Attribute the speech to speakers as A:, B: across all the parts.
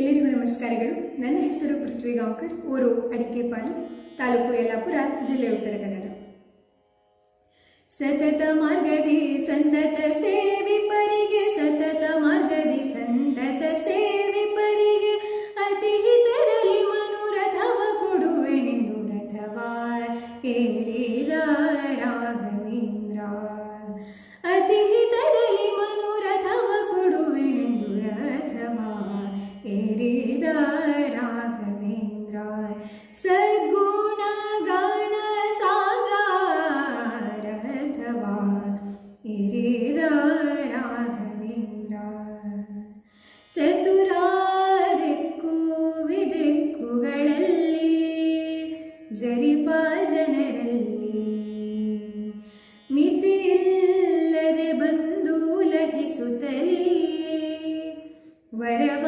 A: ಎಲ್ಲರಿಗೂ ನಮಸ್ಕಾರಗಳು ನನ್ನ ಹೆಸರು ಪೃಥ್ವಿ ಗಾಂವ್ಕರ್ ಊರು ಅಡಿಕೆಪಾಲು ತಾಲೂಕು ಯಲ್ಲಾಪುರ ಜಿಲ್ಲೆ ಉತ್ತರ ಕನ್ನಡ ಸತತ ಮಾರ್ಗದಿ ಸಂತತ ಸೇವಿ ಪರಿಗೆ ಸತತ ಮಾರ್ಗದಿ ಸಂತತ ಸೇವಿ ಪರಿಗೆ ಅತಿ ಹಿತರಲ್ಲಿ ಮನುರಥವ ಕೊಡುವೆ ನಿಂದು ರಥವಾ ಏರಿದ ರಾಘವೇಂದ್ರ ಗುಣ ಗಾಣ ಸಾರಥವಾ ಹಿರಿದ ರಾಹೀಂದ್ರ ಚತುರ ದಿಕ್ಕು ವಿದಿಕ್ಕುಗಳಲ್ಲಿ ಜರಿಪಾಜನರಲ್ಲಿ ಮಿತಿಲ್ಲದೆ ಬಂದು ಸುತಲ್ಲಿ, ವರವ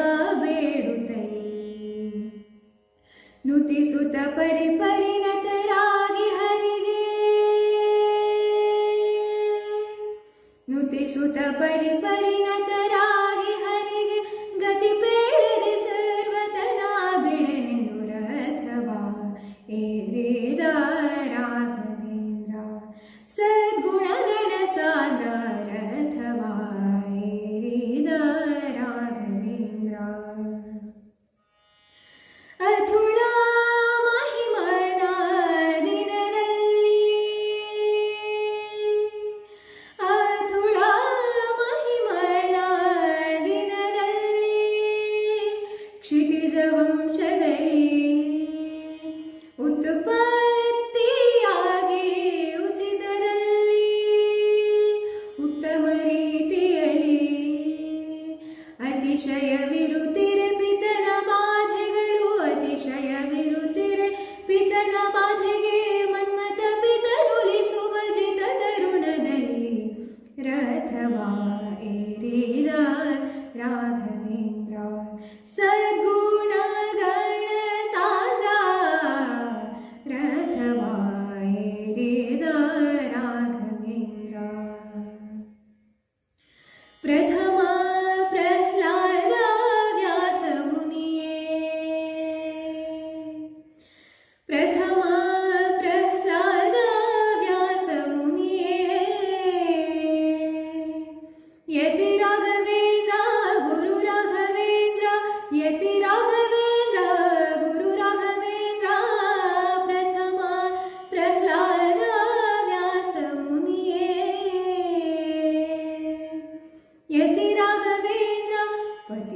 A: सुत परि परिणत रा हरि 忘了。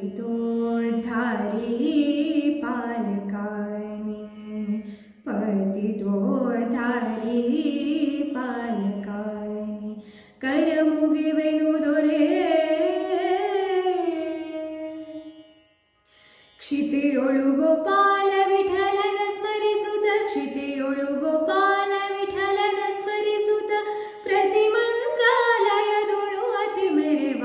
A: था पलका पति था पलकामुगे वेदौले क्षिते होल विठलन स्मरिसुत क्षिते होल गोपालन स्मरिसुता प्रतिमन्त्रय द्वय अतिमेव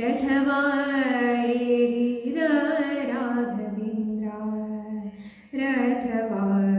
A: रथवाय राघवेन्द्राय रथवाय